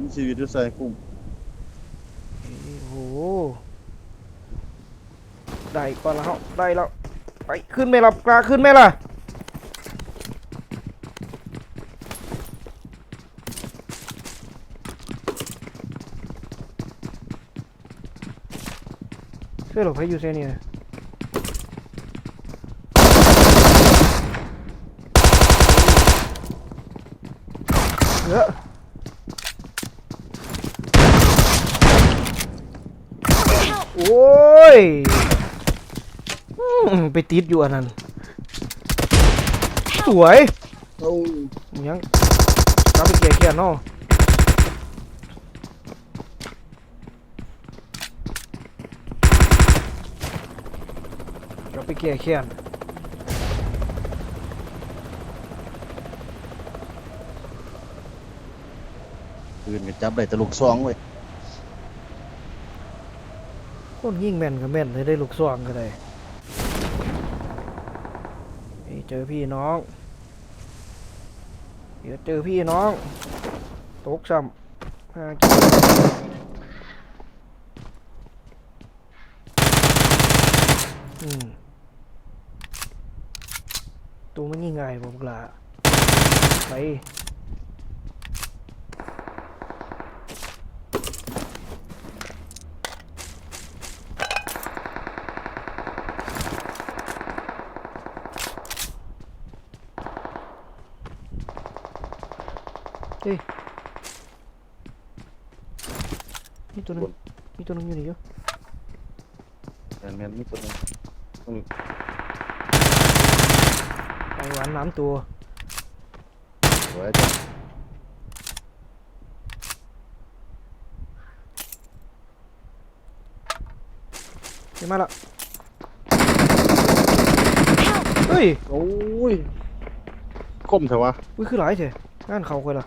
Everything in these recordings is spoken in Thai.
มีชีวิตด้วยใส่คุ้มโอ้โหได้ก่อนแล้วได้แล้ว ไปขึ้นไหมล่ะกล้าขึ้นไหมล่ะเสื้อหลบให้ยูเซนี่นะเยอะ โอ้ยไปติดอยู่อันนั้น สวยโอ้ยังกลับไปเกลี่ยเกลี่ยเนาะกลับไปเกลี่ยเกลี่ยปืนก็จับได้แตลูกซองเว้ย คนยิ่งแม่นก็แม่นเลยได้ลูกซองก็ได้เฮ้ยเจอพี่น้อง เดี๋ยวเจอพี่น้อง ตกซ้ำห้ากิอืมตัวมันยิ่งไงบอกละไป มีตัวหนึงมีตัวหนึงอยู่นี่อยู่แม่นแม่นมีตัวหนึงไปหวานน้ำตัวสวยจ้ะเดี๋ยวมาละเฮ้ย โอ้ยคมเถอะวะ อุ้ยคือหลายเถอะงานเขาคนละ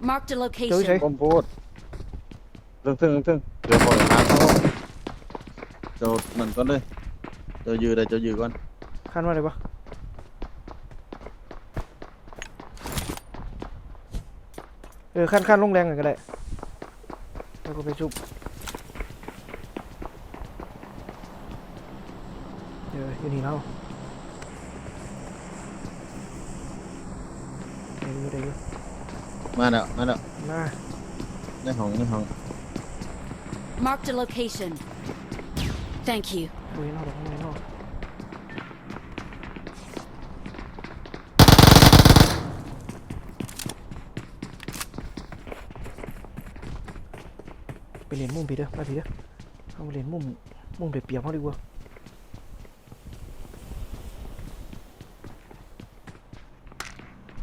Marked a Đâu location. vậy? คมโพดเรื่องเรื่องเรื่องเดี๋ยวพอหาเขาเจ้ามันก่อนเลยเจ้ายืนได้เจ้ายืนก่อนคันว่าอะไรปะเออคันคันลงแรงหน่อยก็ได้แล้วก็ไปชุบเอออยู่นี่แล้วเดี๋ยวอยู่เดี๋ยวอยู่ มาแล้วมาแล้วมา ในห้องในห้อง Marked a location. Thank you. ดูให้นอกดูให้นอกไปเรียนมุมพี่เด้อไปพี่เด้อเอาไปเรียนมุมมุมเปรียบๆเขาดีกว่า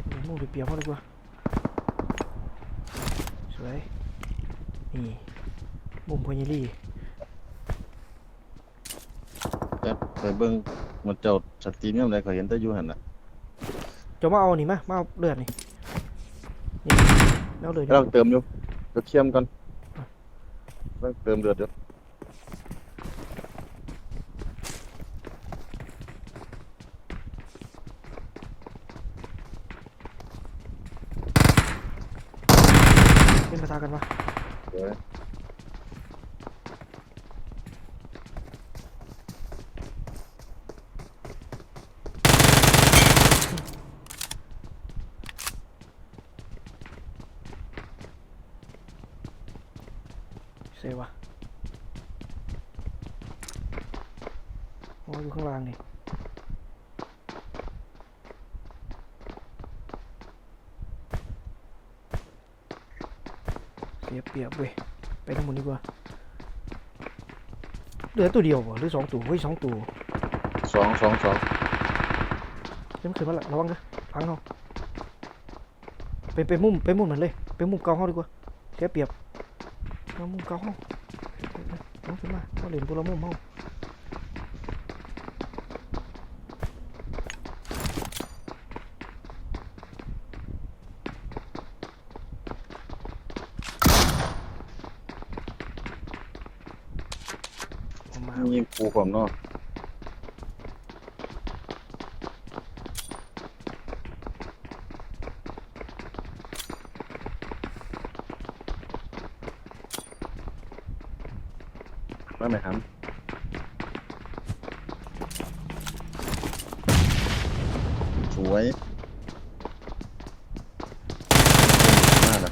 เรียนมุมเปรียบๆเขาดีกว่า สวย นี่มุมพญาลีแต่ไปเบิ่งมันเจ้าสตรีมยังไงก็เห็นแต่อยู่หั่นน่ะจะมาเอานี่มามาเอาเลือดนี่นี่แล้วเลยเราเติมอยู่เดี๋ยวเคี่ยมก่อนเราเติมเดือดเดี๋ย วเป็นภาษากันปะสวยเซวะโอ้อยู่ข้างล่างนี่ เสียเปรียบเว้ยไปทั้งหมดดีกว่าเหลือตัวเดียวบ่หรือสองตัวเฮ้ยสองตัวสองสองสองเต็มขึ้นมาละระวังนะพังเขาไปไปมุมไปมุมมันเลยไปมุมเก่าเขาดีกว่าเสียเปรียบเอามุมเก่าเขาเอาขึ้นมาเขาเล่นตัวละมุมเขา ยิงกูผมเนาะว่าไหมครับสวยมากนะ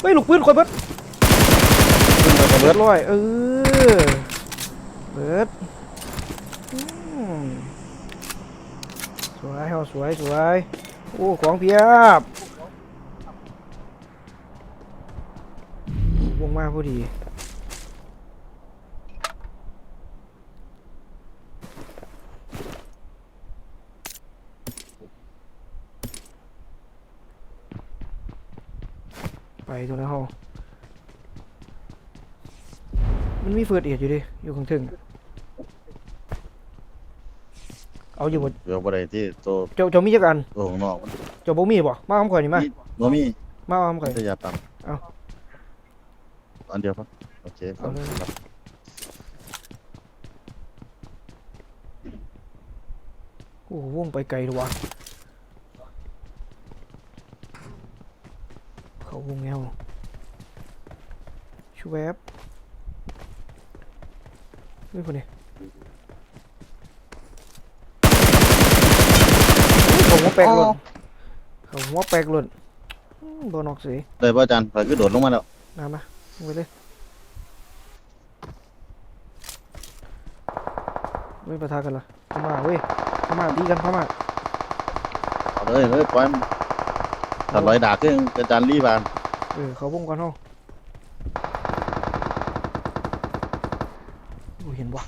เฮ้ยลุกพื้นคนเบิด เบิเบิดร้อยเออเบิดอืมสวยเฮาสวยสวยโอ้ของเพียบวงมาพอดีไปตัวนั้เฮา มันมีเฟิร์ดเอียดอยู่ดิ อยู่ข้างถึงเอาอยู่บ่เดี๋ยวบ่ได้ที่ตัวเจ้าเจ้ามีจักอัน ตัวของนอกมันเจ้าบ่มีบ่มาเอาข่อยนี่มา บ่มีมาเอาข่อยจะยาปั๊มเอา อันเดียวครับโอเคครับเอาเลยโอ้โหวงไปไกลเลยว่ะเขาวงแนวชูแวบ นี่คนนี้เขาหัวแปลกหล่นเขาหัวแปลกหล่นอืมบอนอกสีได้ป่ะอาจารย์ข่อยคือโดดลงมาแล้วมามาลงไปเลยไม่ประทะกันละพม่าเว้ยพม่าตีกันพม่าเอาเลยเลยปล่อยมันถ้าลอยดากขึ้นอาจารย์รีบานเออเขาวงกันเฮาโอ้เห็นบ่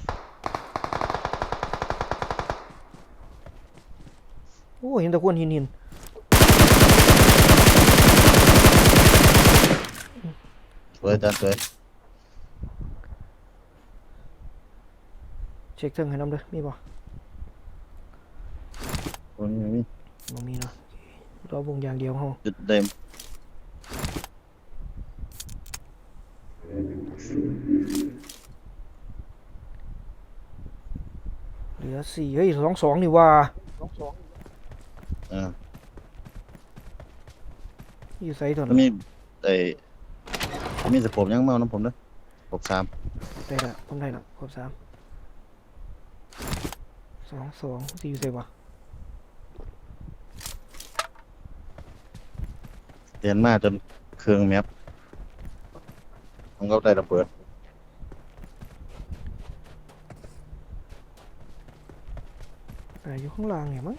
โอ้ เห็นแตะควนหินหินสวยอาจารย์สวยเช็คเทิงให้น้ำเด้อมีบ่ตรงนี้มีบ่มีเนาะโอเครอวงอย่างเดียวเฮาจุดเดิมเหลือสี่เฮ้ยสองสองนี่ว่าอ่า อยู่ไซต์ตัวแล้วนั้นมีไอ้มีสะโพกยังมาเอาน้ำผมเด้อปกสามได้ละผมได้ละครบสามสองสองสี่อยู่ไซต์วะเรียนมาจนเครื่องแมปมันก็ได้ระเบิดอ่าอยู่ข้างล่างเนี่ยมั้ง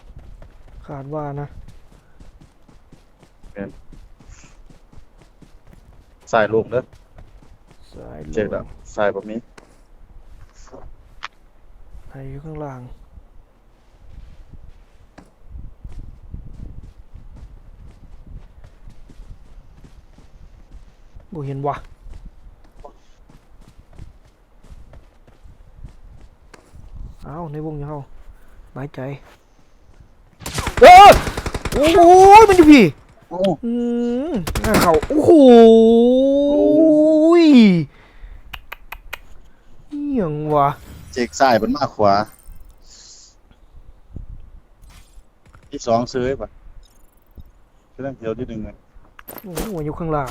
ขาดว่านะ สายลูกเด้อสายเช็คแล้วสายแบบนี้อ่าอยู่ข้างล่าง บ่เห็นวะเอาในวงอยู่เฮาหายใจ เออโอ้โหมันอยู่พี่ โอ้อืมหน้าเขาโอ้โหยเหี้ยังวะเช็คสายมันมาขวา ที่สองซื้อให้ปะเรื่องเดียวที่หนึ่งเลยโอ้โหอยู่ข้างล่าง